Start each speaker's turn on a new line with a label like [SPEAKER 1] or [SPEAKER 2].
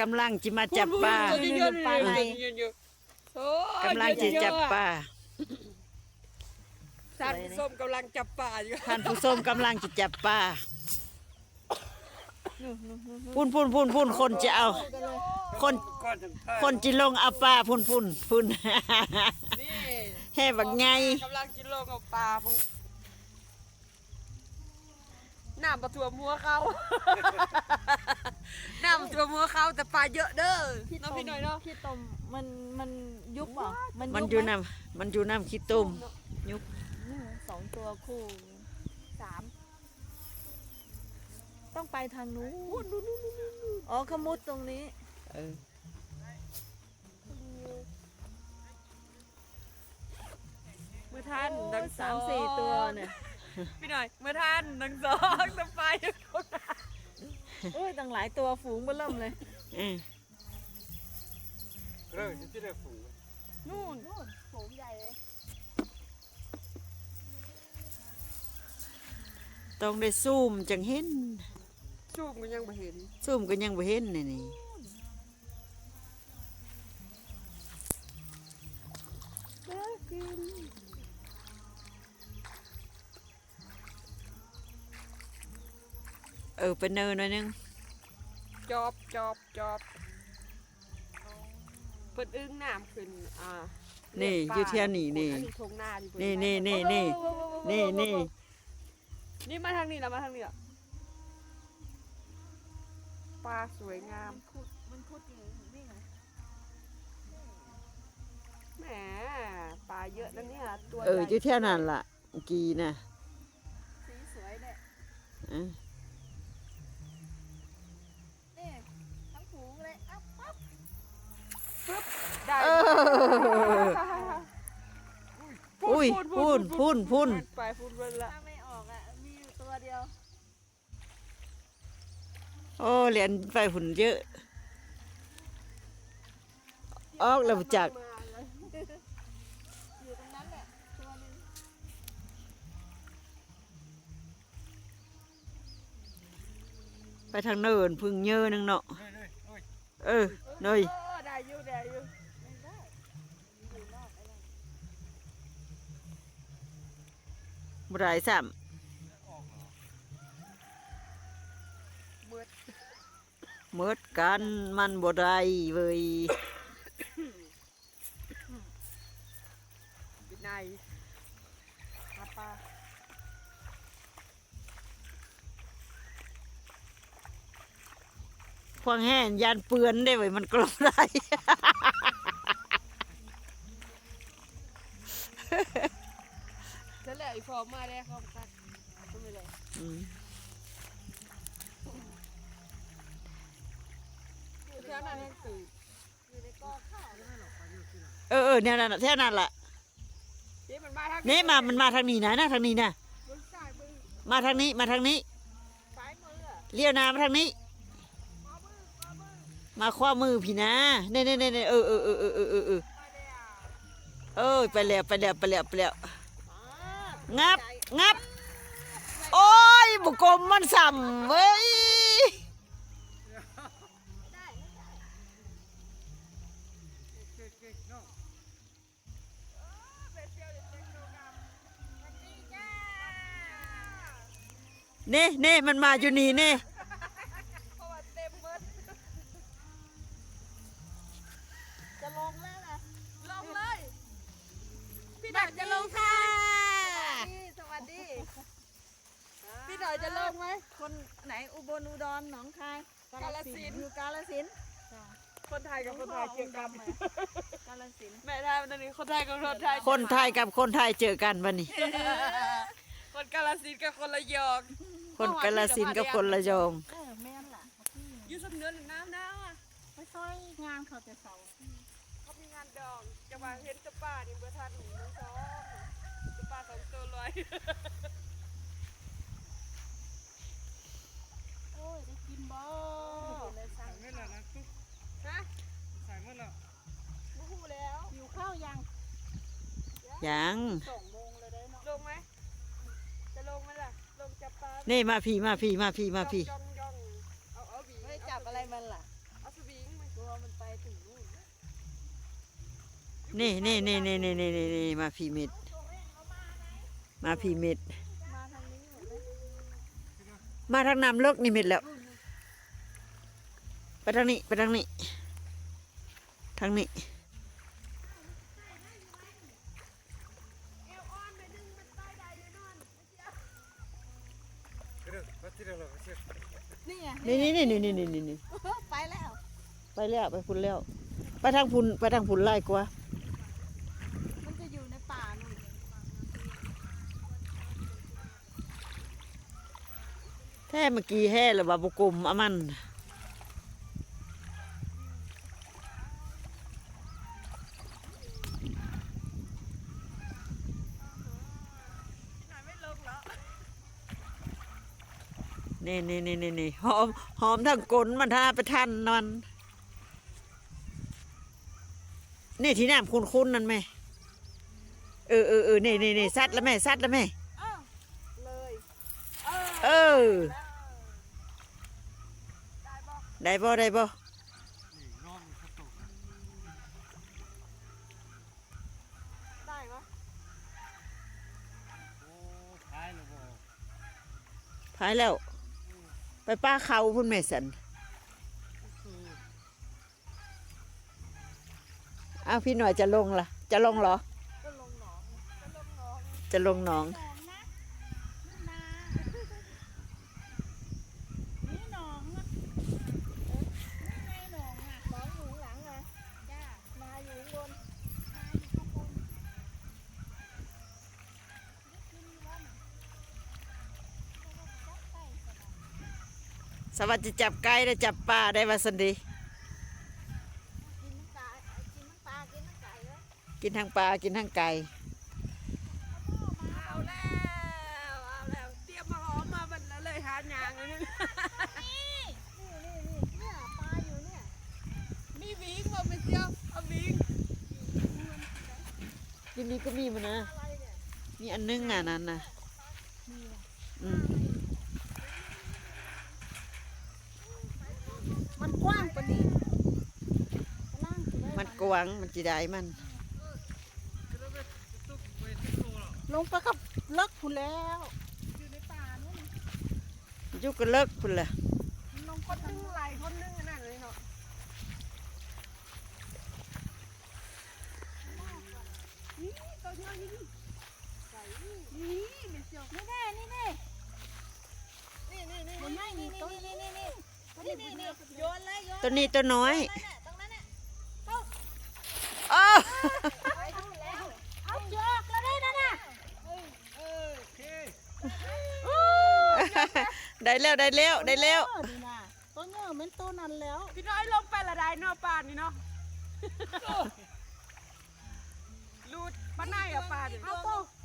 [SPEAKER 1] กำลังจิมาจับปลา
[SPEAKER 2] ปลาไหล
[SPEAKER 1] กำลังจะจับปลา
[SPEAKER 2] ท่านผู้ชมกำลังจับปลาอยู่
[SPEAKER 1] ท่านผู้ชมกำลังจะจับปลาพุ่นพุ่นพุ่นพุ่นคนจะเอา คนคนจิลงเอาปลาพุ่นพุ่นพุ่น
[SPEAKER 2] นี่
[SPEAKER 1] แห่บักไง
[SPEAKER 2] กำลังกิลงเอาปลาปุ๊บ น้ำประท่วมหัวเขาน้ำประท่วมหัวเขาแต่ปลาเยอะเด้อน้องพี่หน่อยเนาะ
[SPEAKER 3] พี่ต้มมันมันยุบเหรอมัน
[SPEAKER 1] มัน
[SPEAKER 3] ยุบ
[SPEAKER 1] อยู่
[SPEAKER 3] ไห
[SPEAKER 1] น้ำมันอยู่น้ำขี้ต้มยุบ
[SPEAKER 3] อืมสองตัวคู่สามต้องไปทางนู้นอ๋อขมุดตรงนี้
[SPEAKER 1] เออ
[SPEAKER 2] เมื่อท่าน
[SPEAKER 3] โอ้
[SPEAKER 2] ดัง
[SPEAKER 3] ยสามสี่ตัวเนี่ย
[SPEAKER 2] พี่หน่อยเมื่อท่านดังสองแต่ปลาเยอะคน
[SPEAKER 3] โอ้ยตั้งหลายตัวฝูงเบอเริ่มเลย
[SPEAKER 1] เออ
[SPEAKER 4] เออจะได้ฝูง
[SPEAKER 3] นู่นนู่นฝูงใหญ่เลย
[SPEAKER 1] ต้องได้ซูมจังเห็น
[SPEAKER 2] ชูกมันยังไม่เห็น
[SPEAKER 1] ซูมก็ยังบ่เห็นนี่นี่ เออ เป็นเนินหน่อยนึง
[SPEAKER 2] จอบจอบจอบเปิดอึ้งน้ำขึ้นอ่า
[SPEAKER 1] นี่
[SPEAKER 2] เรีกปลา
[SPEAKER 1] อยู่เที่ยวนี่นี่
[SPEAKER 2] อัทงหน้าดิ
[SPEAKER 1] นี่นี่นี่นี่นี่นี่
[SPEAKER 2] นี่มาทางนี้แล้วมาทางนี้แล้วปลาสวยงาม
[SPEAKER 3] ขุดมันขุดอยู่นี่ไง
[SPEAKER 2] แหมปลาเยอะนะเนี่ยตัว
[SPEAKER 1] เออ
[SPEAKER 2] ให
[SPEAKER 1] อยู่
[SPEAKER 2] ญ่
[SPEAKER 1] เที่ยวนั่นล่ะ กีน่ะ
[SPEAKER 3] สีสวยเนี่ย
[SPEAKER 1] เออ
[SPEAKER 3] นี่ทั้งฝูงเลยอัพปั๊บ
[SPEAKER 2] ได้
[SPEAKER 1] เอออุ้ยพุ่นพุ่นพุ่น
[SPEAKER 2] ไปพุ่นเบิ่นละ
[SPEAKER 3] ถ้าไม่ออกอะ มีอยู่ตัวเดียว
[SPEAKER 1] โอ้เหรียญไฟหุ่นเยอะ ออกแล้วจัก
[SPEAKER 2] มาเลย
[SPEAKER 3] อยู่ตรงนั้นแหละตัวหนึง
[SPEAKER 1] ไปทางเนินพึ่งเยอะนึงเนาะ
[SPEAKER 4] เลยเลยโอ้ย
[SPEAKER 1] เออเนย
[SPEAKER 2] เออได้อยู่ได้อยู่
[SPEAKER 3] ไม่ได้อยู่นอกไอ้นั่น
[SPEAKER 1] บรายซ้
[SPEAKER 4] ออกเหรอ
[SPEAKER 2] เบิดำ
[SPEAKER 1] เมิดกันมันบ่ได้เว้ย
[SPEAKER 2] ปิดในปลาปลา
[SPEAKER 1] ควางแห่นยานเปือนได้เว้ยมันกลบได้
[SPEAKER 2] ขอบมาไล้ขอบตัดไม่เลย
[SPEAKER 1] อืม
[SPEAKER 2] อเนี่
[SPEAKER 3] ยนั่น
[SPEAKER 1] เออเนี่ยนั่นแท่นั่ะ
[SPEAKER 2] นมาทาง
[SPEAKER 1] นี่มามันมาทางนี้นะนะทางนี้นะมาทางนี้มาทางนี้เลี้ยวหนามาทางนี้ขามขวาอมาคว้ามือพี่นะเน่เน่เน่เออเออเออเออเออเออเออไปแล้วไปแล้วไปแล้วไปแล้ว งับงับ โอ้ยบุกมมันสั่มเว้ย
[SPEAKER 4] เน่
[SPEAKER 1] เน่มันมาอยู่นี่เน่
[SPEAKER 3] จะลงแล้วนะ
[SPEAKER 2] ลงเลย พี่หน่อยจะลงค่ะ
[SPEAKER 3] นี่สวัสดี
[SPEAKER 2] พี่หน่อยจะลง ไหม
[SPEAKER 3] คนไหนอุบลอุดรหนองคาย
[SPEAKER 2] กาฬสินธุ์
[SPEAKER 3] อยู่กาลสินธุ์
[SPEAKER 2] คนไทยกับคนไทยเจอกัน
[SPEAKER 3] กาลสินธุ์
[SPEAKER 2] แม่ไทยวันนี้คนไทยกับคนไทย
[SPEAKER 1] คนไทยกับคนไทยเจอกันวันนี้
[SPEAKER 2] คนกาลสินธุ์กับคนระยอง
[SPEAKER 1] คนกาลสินธุ์กับคนระยอง
[SPEAKER 3] เออแม่นล่ะ
[SPEAKER 2] อยูสำเนือนน้ำน้ำอะ
[SPEAKER 3] ไปซอยงานเขาจะเสา
[SPEAKER 2] เขามีงานดองจะมาเห็นจะป้านี่เบอร์ทันหนูน้องสองจะป้าสองตัวลอย
[SPEAKER 3] ได้กินบ่
[SPEAKER 4] ใส่เม่หร่นะตุ๊ก
[SPEAKER 2] ฮะ
[SPEAKER 4] ใส่เม่หร่
[SPEAKER 2] รู้แล้ว
[SPEAKER 3] หิวข้าวยัง
[SPEAKER 1] ยัง
[SPEAKER 3] สองโมงเลยได้เนาะ
[SPEAKER 2] ลงไหมจะลงไหมล่ะลงจับปลา
[SPEAKER 1] นี่มาพี่มาพี่มาพี่มาพี่
[SPEAKER 2] จ้องจ้องเอาเอาบี
[SPEAKER 3] ไม่จับอะไรมันล่ะ
[SPEAKER 2] เอาสวิงมันตัวมันไปถึงนู่น
[SPEAKER 1] นี่นี่นี่นี่นี่นี่นี่มาพี่มิดมาพี่มิด
[SPEAKER 2] มาทางน้ำ
[SPEAKER 1] เลิกนี่ม็ดแล้ว ไปทางนี้ ไปทางนี้ ทางนี้
[SPEAKER 2] นี่ไง
[SPEAKER 1] นี่นี่นี่นี่นี่นี่นี่
[SPEAKER 2] ไปแล้ว
[SPEAKER 1] ไปแล้ว ไปพุ่นแล้ว ไปทางพุ่นไปทางพุ่นไล่กว่า
[SPEAKER 2] มันจะอยู่ในป่านู่น
[SPEAKER 1] แท้เมื่อกี้แห่หรือว่าบุกลมอามัน
[SPEAKER 2] นี่
[SPEAKER 1] นี่นี่นี่นี่หอมหอมทั้งกลนมันท่าไปทันนอนนี่ที่น้ำคุ้นๆนั่นไหมเออเออเออนี่นี่นี่ซัดแล้วแม่ซัดแล้วแม่
[SPEAKER 2] เออ ได้บ่
[SPEAKER 1] ได้บ่
[SPEAKER 4] นี่น้องเขาตก
[SPEAKER 2] ได้ปะ
[SPEAKER 4] โอ้ท้ายเลยบ่
[SPEAKER 1] พายแล้ว ไปป้าเขาพุ่นแม่สันเอาพี่หน่อยจะลงล่ะ จะลงเหรอ
[SPEAKER 2] ก็ลงหนองก็ลงหนอง
[SPEAKER 1] จะลงหนอง
[SPEAKER 2] หนองนะนานี่หนองนะนี่ไงหนองอะหนองอยู่ข้างหลังอะจ้านาอยู่ข้างบนนาอยู่ข้างบนได้กินวัน
[SPEAKER 1] สวัสดีจับไก่ได้จับปลาได้วาสันดี
[SPEAKER 2] กินน้ำตากินน้ำปลากินน้ำไก่เหรอ
[SPEAKER 1] กินทั้งปลากินทั้งไก่
[SPEAKER 2] เอาแล้วเอาแล้วเตรียมมาหอมมาบันแล้วเลยหาหยางเลยนี่นี่นี่นี่เนี่ยปลาอยู่เนี่ยมีวิงบ่เป็นเจ้าเอาวิง
[SPEAKER 1] ที่นี่ก็มีมันนะ
[SPEAKER 2] อะไรเนี่ย
[SPEAKER 1] มีอันนึงอะนั่นน่ะอืม
[SPEAKER 2] มันกว้างปะนี่ล่างสิได้
[SPEAKER 1] มันกวางมันจีได้มัน
[SPEAKER 2] ลงไปกับเลิกคุณแล้วอยู่ในป่านู่น
[SPEAKER 1] ยุกก็เลิกพุ่นละ
[SPEAKER 2] มันลงคนนึงไหลคนนึงอันนั่นเลยเนาะนี่ตัวเยอะนี่ใส่นี่ไม่เสียวนี่แน่นี่แน่นี่นี่นี่นี่นี่นี่นี่ นี่นี่นี่นี่โยนเลยโยน
[SPEAKER 1] ตัวนี้ตัวน้อย
[SPEAKER 2] ตรงนั้นน่ะ
[SPEAKER 1] อ้าว
[SPEAKER 2] ไปดูแล้วเอาโยกแล้วได้นั่นน่ะ
[SPEAKER 4] โอเค
[SPEAKER 1] ได้แล้วได้แล้วได้แล้ว
[SPEAKER 2] นี่น่ะตัวเงี้ยเหมือนตัวนั้นแล้ว พี่น้อยลงไปละได้เนาะป่านนี่เนาะลูดปลาไหนอะปลาเนี่ยเอาตัว
[SPEAKER 3] อีกตัวหนึง